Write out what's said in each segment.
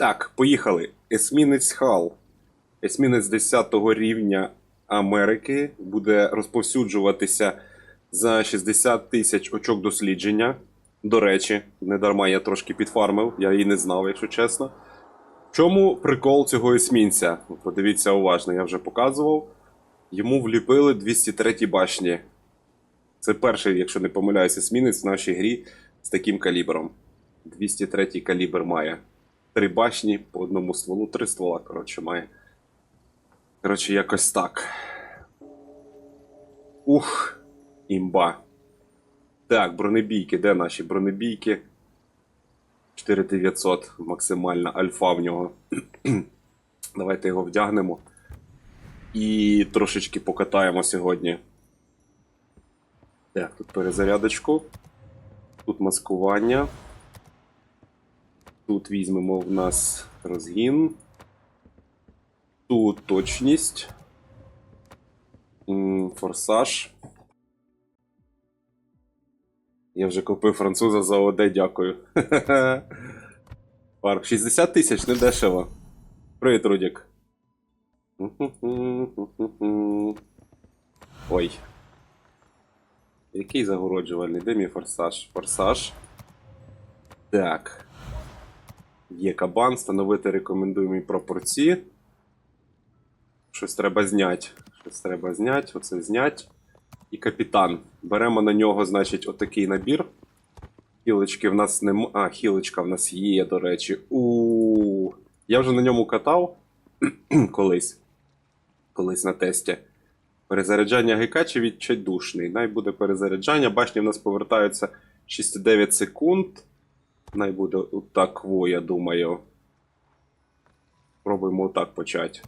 Так, поїхали. Есмінець Хал. Есмінець 10 рівня Америки буде розповсюджуватися за 60 тисяч очок дослідження. До речі, не дарма я трошки підфармив, я її не знав, якщо чесно. В чому прикол цього есмінця? Подивіться уважно, я вже показував. Йому вліпили 203 башні. Це перший, якщо не помиляюся, есмінець в нашій грі з таким калібром. 203 калібр має. Три башні по одному стволу, три ствола, коротше, має. Коротше, якось так. Ух, імба. Так, бронебійки, де наші бронебійки? 4900, максимальна альфа в нього. Давайте його вдягнемо. І трошечки покатаємо сьогодні. Так, тут перезарядочку. Тут маскування. Тут візьмемо в нас розгін. Тут точність. Форсаж. Я вже купив француза за ОД, дякую. Парк 60 тисяч, не дешево. Привіт, Рудік. Ой. Який загороджувальний? Де мій форсаж? Форсаж. Так. Є кабан, встановити рекомендуємі пропорції. Щось треба зняти. Щось треба зняти, оце зняти. І капітан. Беремо на нього, значить, отакий набір. Хілочки в нас нема. А, хілочка в нас є, до речі. у Я вже на ньому катав колись. Колись на тесті. Перезаряджання ГК чи відчайдушний. Най буде перезаряджання. Башні в нас повертаються 6,9 секунд. Най буде отак, во, я думаю. Пробуємо отак почати.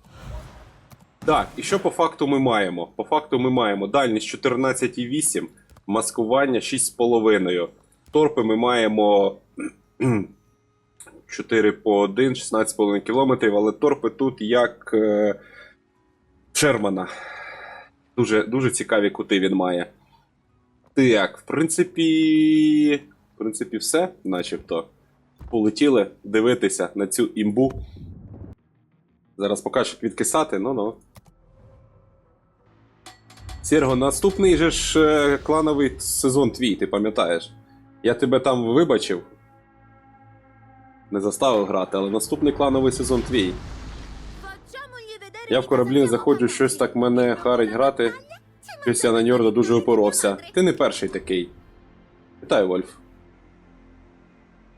Так, і що по факту ми маємо? По факту ми маємо дальність 14,8, маскування 6,5. Торпи ми маємо 4 по 1, 16,5 км, але торпи тут як е, Шермана. Дуже, дуже цікаві кути він має. Так, в принципі. Принципі, все, начебто. Полетіли дивитися на цю імбу. Зараз покажу, як відкисати, ну-ну. Серго, наступний же ж е, клановий сезон твій, ти пам'ятаєш? Я тебе там вибачив. Не заставив грати, але наступний клановий сезон твій. Я в кораблі не заходжу, щось так мене харить грати. Щось я на Ньорда дуже упоровся. Ти не перший такий. Вітаю, Вольф.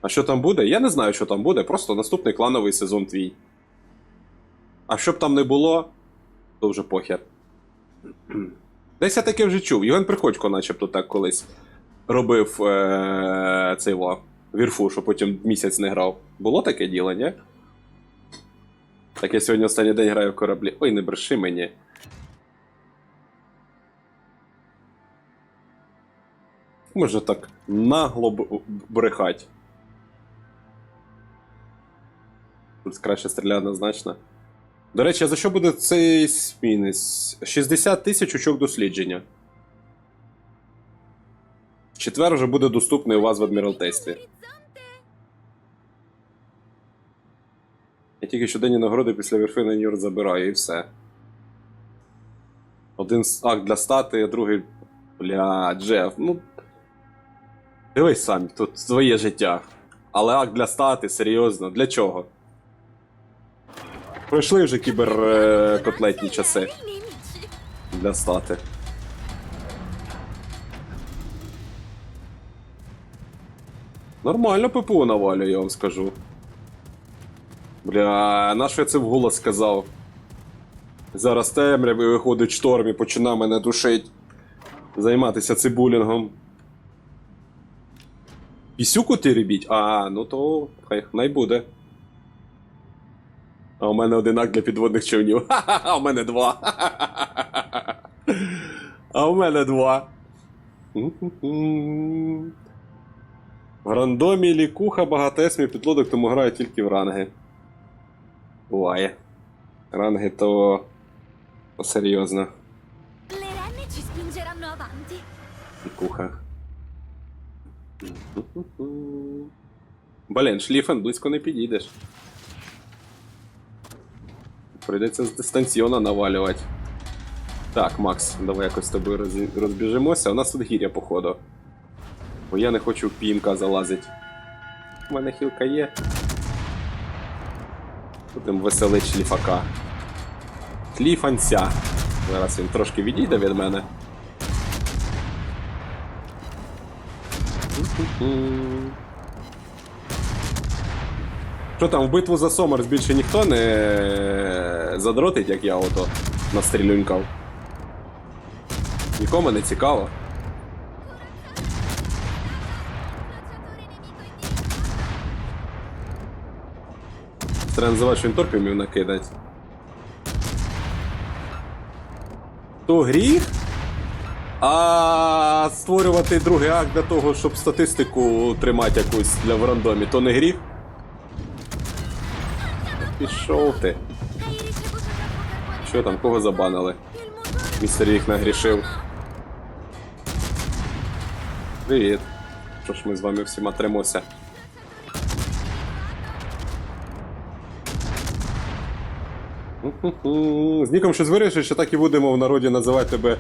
А що там буде? Я не знаю, що там буде, просто наступний клановий сезон твій. А що б там не було, то вже похер. Десь я таке вже чув. Євген Приходько, начебто, так колись робив е- цей во, вірфу, що потім місяць не грав. Було таке діло, ні? Так я сьогодні останній день граю в кораблі. Ой, не бреши мені. Може так нагло брехать. Тут краще стріляє однозначно. До речі, а за що буде цей смінець? 60 тисяч очок дослідження. Четвер вже буде доступний у вас в адміралтействі. Я тільки щоденні нагороди після верфини Нью-Йорк забираю і все. Один акт для стати, а другий. Бля, Джеф, ну. Дивись сам, тут своє життя. Але акт для стати, серйозно, для чого? Пройшли вже кіберкотлетні часи для стати. Нормально ППО навалює, я вам скажу. Бля, на що я це вголос сказав? Зараз темрявий виходить шторм і починає мене душить. Займатися цибулінгом. Пісюку ти ребіть? А, ну то хай най буде. А у мене один акт для підводних човнів. Ха-ха, а у мене два. А у мене два. В рандомі лікуха багато есмі підлодок, тому граю тільки в ранги. Буває. Ранги то. то серйозно. Лікуха. Блін, шліфен близько не підійдеш. Прийдеться дистанційно навалювати. Так, Макс, давай якось з тобою роз- розбіжимося. У нас тут гіря, походу. Бо я не хочу пінка залазити. У мене хілка є. Будемо веселить шліфака. Шліфанця. Зараз він трошки відійде від мене. Що там, в битву за Сомерс більше ніхто не задротить, як я ото настрілюнькав? Нікому не цікаво. Треба називати, що він торпів накидати. То гріх? А створювати другий акт для того, щоб статистику тримати якусь для в рандомі, то не гріх? Пішов ти. Що там, кого забанили? Містер їх нагрішив. Привіт. Що ж ми з вами всіма тремося? З Ніком щось вирішиш, що так і будемо в народі називати тебе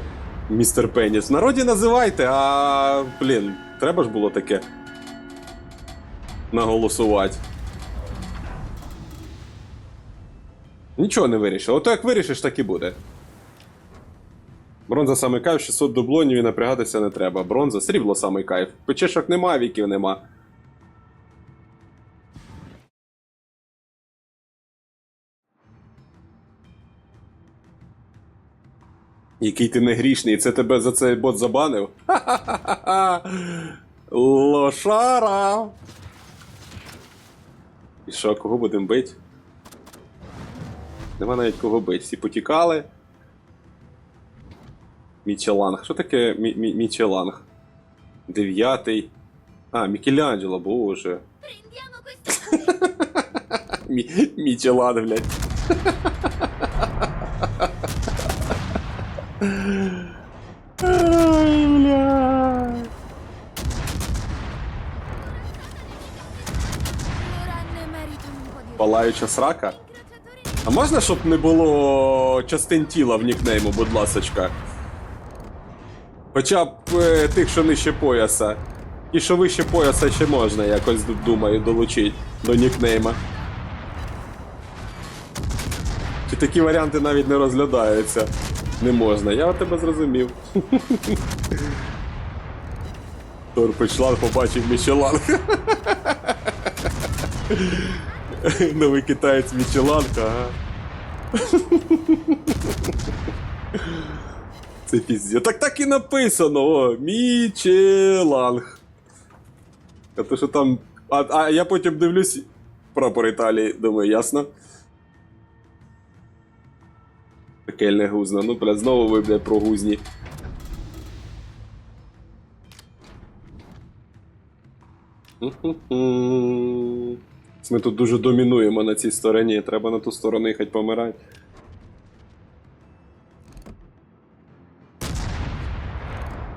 містер Пеніс. В народі називайте, а блін, треба ж було таке наголосувати. Нічого не вирішив. Ото як вирішиш, так і буде. Бронза самий кайф, 600 дублонів і напрягатися не треба. Бронза, срібло самий кайф. Печешок нема, віків нема. Який ти не грішний, це тебе за цей бот забанив? Ха-ха-ха-ха! Лошара! І що, кого будемо бити? Нема навіть кого бити. Всі потікали. Мічеланг. Що таке Мі- Мі- Мічеланг? Дев'ятий. А, Мікеланджело, боже. Мі- Мічеланг, блядь. Ай, блядь. Палаюча срака? А можна, щоб не було частин тіла в нікнейму, будь ласочка? Хоча б е, тих, що нижче пояса. І що вище пояса ще можна якось думаю долучити до нікнейма. Чи такі варіанти навіть не розглядаються? Не можна, я тебе зрозумів. Торпич побачив Мічеланг. Новий китаєць Мічеланг, ага. Це піздє. Так так і написано, о, Мічеланг. А то що там. А, а я потім дивлюсь прапор Італії, думаю, ясно. Пекельне гузно. Ну, бля, знову ви, бля, про гузні. Мгм. Ми тут дуже домінуємо на цій стороні, треба на ту сторону їхати помирати.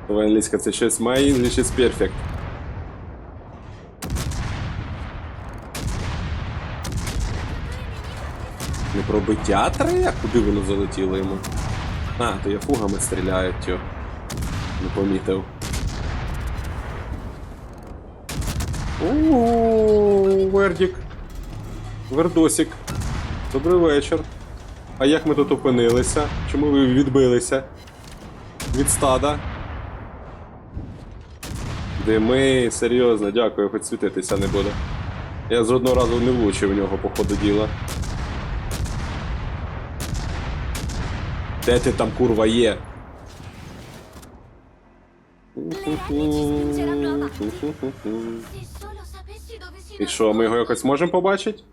Давай англійська, це щось My English is perfect. Не пробиття три? А куди воно залетіло йому? А, то я фугами стріляють, тьо. Не помітив. Вердік. Вердосік. Добрий вечір. А як ми тут опинилися? Чому ви відбилися? Від стада? Дими, серйозно, дякую, хоч світитися не буде. Я з одного разу не влучив в нього по ходу діла. Де ти там курва є? І що, ми його якось можемо побачити?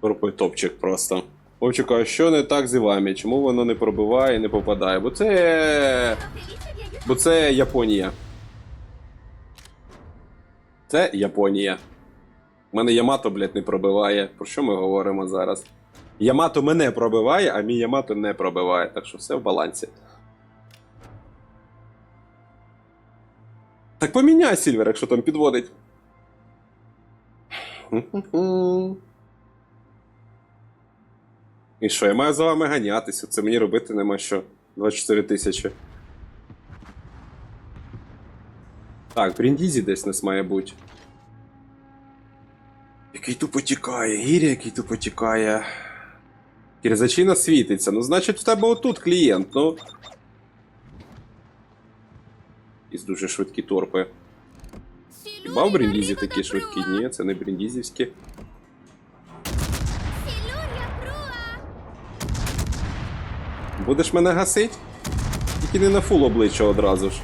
Торпой топчик просто. Вовчику, а що не так з Івамі? Чому воно не пробиває і не попадає? Бо це. Бо це Японія. Це Японія. У мене Ямато, блядь, не пробиває. Про що ми говоримо зараз? Ямато мене пробиває, а мій Ямато не пробиває. Так що все в балансі. Так поміняй Сільвер, якщо там підводить. І що, я маю за вами ганятися, це мені робити нема що. 24 тисячі. Так, Бріндізі десь нас має бути. Який тупо тікає, гіря, який тупо тікає. Кірзачина світиться. Ну, значить, в тебе отут клієнт, ну. Із дуже швидкі торпи. Хіба в Бріндізі такі швидкі? Ні, це не бріндізівські. Будеш мене гасить? Тільки не на фул обличчя одразу ж.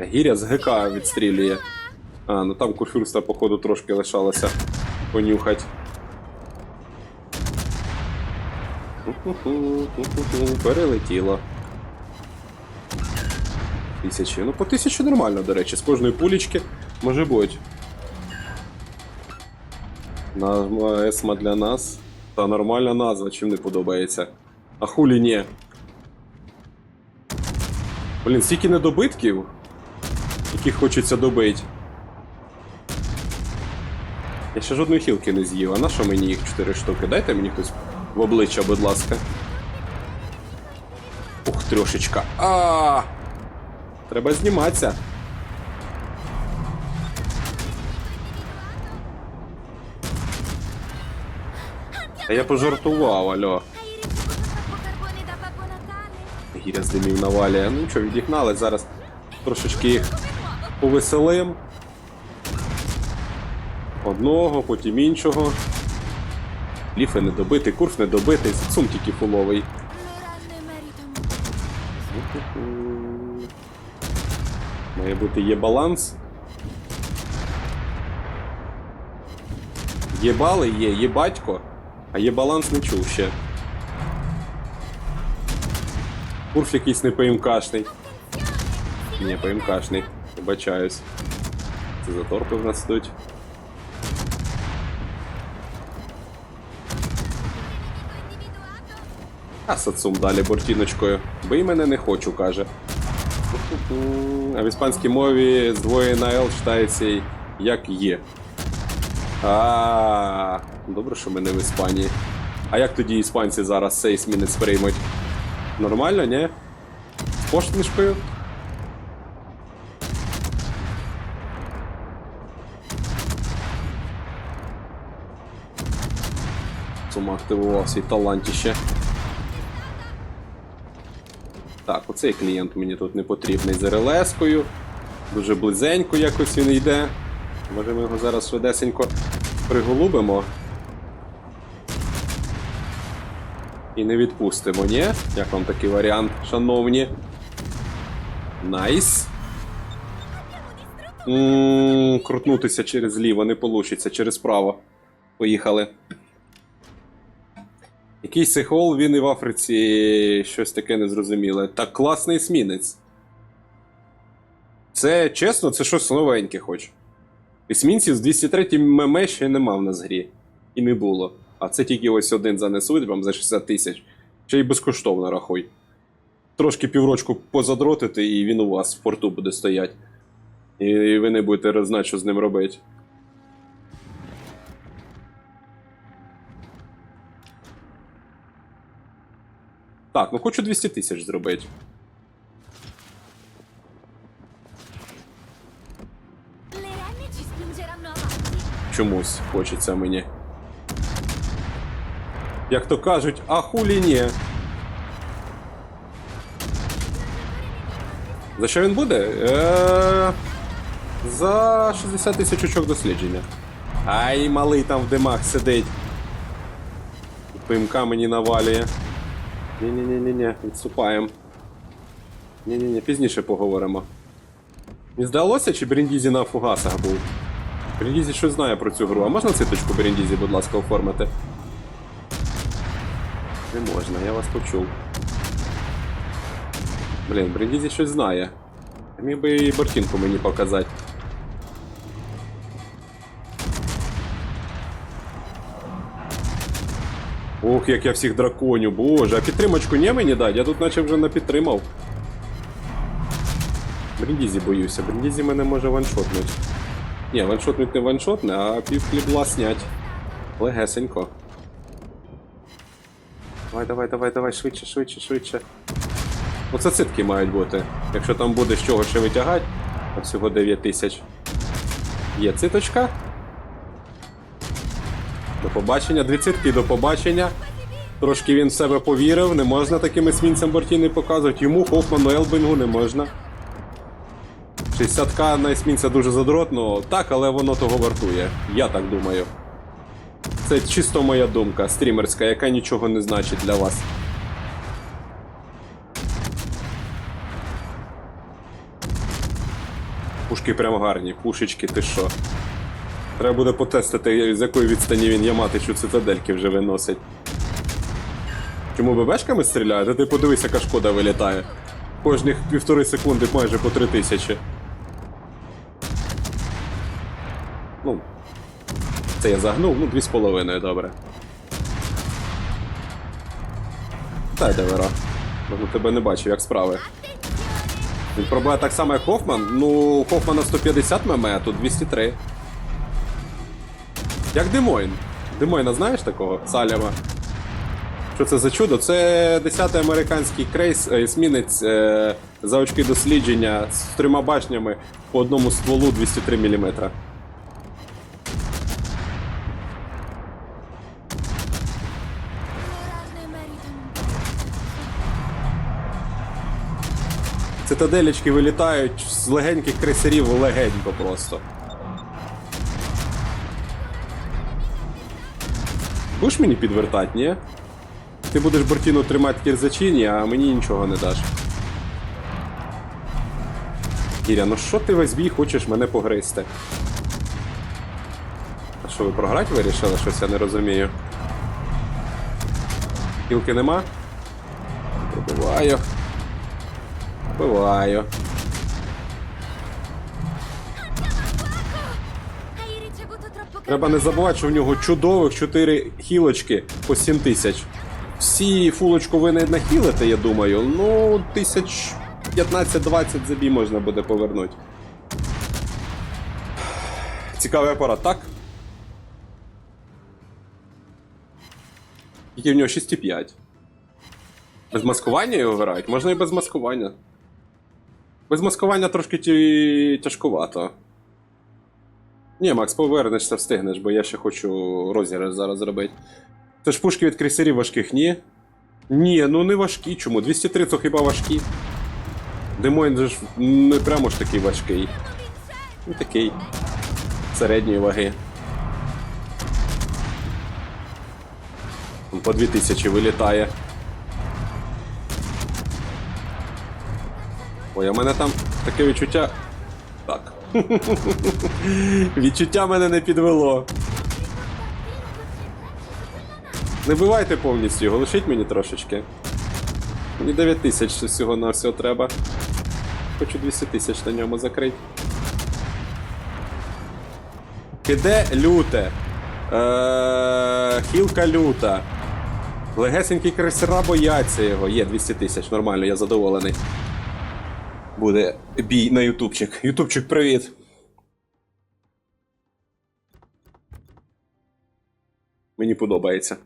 Гіря з ГК відстрілює. А, ну там курфюрста, походу, трошки лишалося понюхать. Ху-ху-ху, Перелетіло. Тисячі. Ну, по тисячі нормально, до речі, з кожної пулічки може бути. Назва Есма для нас. Та нормальна назва, чим не подобається. А хулі ні. Блін, стільки недобитків, яких хочеться добити. Я ще жодної хілки не з'їв, а на що мені їх 4 штуки? Дайте мені хтось в обличчя, будь ласка. Ух, трошечка. А! Треба зніматися. А я пожартував, альо. Гіря з димів навалює. Ну що, відігнали, зараз трошечки їх повеселим. Одного, потім іншого. Ліфи не добитий, курс не добитий, сум тільки фуловий. Має бути є баланс. Є бали, є, є батько, а є баланс не чув ще. Курс якийсь не ПМКшний. Ні, ПМКшний. Вибачаюсь. Це за торпи в нас йдуть. А Сацум далі бортіночкою. Бий мене не хочу, каже. А в іспанській мові здвоєна L читається як є. А, добре, що ми не в Іспанії. А як тоді іспанці зараз цей змінець приймуть? Нормально, ні? З поштнишкою? Сум активував свій талантіще. Так, оцей клієнт мені тут не потрібний з РЛС-кою. Дуже близенько якось він йде. Може ми його зараз швидесенько приголубимо. І не відпустимо, ні? Як вам такий варіант, шановні? Найс. Ммм, крутнутися через ліво не вийде, через право. Поїхали. Якийсь сихол, він і в Африці щось таке незрозуміле. Так класний смінець. Це чесно, це щось новеньке хоч. Есмінців з 203 ММ ще нема в нас грі. І не було. А це тільки ось один занесуть вам за 60 тисяч. Ще й безкоштовно рахуй. Трошки піврочку позадротити, і він у вас в порту буде стояти. І ви не будете знати, що з ним робити. Так, ну хочу 200 тисяч зробити. Чомусь хочеться мені. Як то кажуть, а хулі ні. За що він буде? Е... За 60 тисяч очок дослідження. Ай, малий там в димах сидить. ПМК мені навалює. Ні-ні-ні-ні, відступаємо. Ні-ні-ні, пізніше поговоримо. Не здалося, чи Бріндізі на фугасах був? Бріндізі щось знає про цю гру. А можна циточку Бріндізі, будь ласка, оформити? Не можна, я вас почув. Блін, Бріндізі щось знає. Міг би і бортінку мені показати. Ох, як я всіх драконю, боже, а підтримочку не мені дать? Я тут наче вже не підтримав. Бріндізі боюся. Бріндізі мене може ваншотнуть. Ні, ваншотнуть не ваншотне, а пів хлібла снять. Легесенько. Давай, давай, давай, давай, швидше, швидше, швидше. Оце цитки мають бути. Якщо там буде з чого ще витягати, а всього 9 тисяч. Є циточка. До побачення, дві цитки до побачення. Трошки він в себе повірив, не можна таким есмінцям бортіни показувати. Йому Хофману Елбінгу не можна. 60к на есмінця дуже задротно, так, але воно того вартує. Я так думаю. Це чисто моя думка, стрімерська, яка нічого не значить для вас. Пушки прям гарні, пушечки, ти що? Треба буде потестити, з якої відстані він Яматичу цитадельки вже виносить. Чому ББшками стріляє? Та ти подивись, яка шкода вилітає. Кожних півтори секунди майже по три тисячі. Ну. Це я загнув, ну, дві з половиною, добре. Та йде Вера. Ну, тебе не бачив, як справи. Він пробує так само, як Хофман. Ну, Хофмана 150 мм, а тут 203. Як Демойн. Демойна знаєш такого? Саляма. Що це за чудо? Це 10-й американський крейс, есмінець е, за очки дослідження з трьома башнями по одному стволу 203 мм. Цитаделечки вилітають з легеньких крейсерів легенько просто. Будеш мені підвертати, ні? Ти будеш бортіну тримати кірзачині, а мені нічого не даш. Кіря, ну що ти весь бій хочеш мене погризти? А що, ви програти вирішили? Щось я не розумію. Кілки нема? Пробиваю. Буваю. Треба не забувати, що в нього чудових 4 хілочки по 7 тисяч. Всі фулочку ви не нахілите, я думаю. Ну, тисяч 15-20 забій можна буде повернути. Цікавий апарат, так? Тільки в нього 6,5. Без маскування його грають? Можна і без маскування. Без маскування трошки ті... тяжкувато. Ні, Макс, повернешся, встигнеш, бо я ще хочу розіграш зараз зробити. Це ж пушки від крейсерів важких, ні? Ні, ну не важкі. Чому? 203 це хіба важкі. Демойн же ж не прямо ж такий важкий. Ну такий. Середньої ваги. По 2000 вилітає. Ой, а в мене там таке відчуття. Так. Відчуття мене не підвело. Не бивайте повністю його, мені трошечки. Мені 9 тисяч всього на всього треба. Хочу 200 тисяч на ньому закрити. Піде люте. Е, хілка люта. Легесенькі крейсера бояться його. Є 200 тисяч, нормально, я задоволений. Буде бій на ютубчик. Ютубчик, привіт. Мені подобається.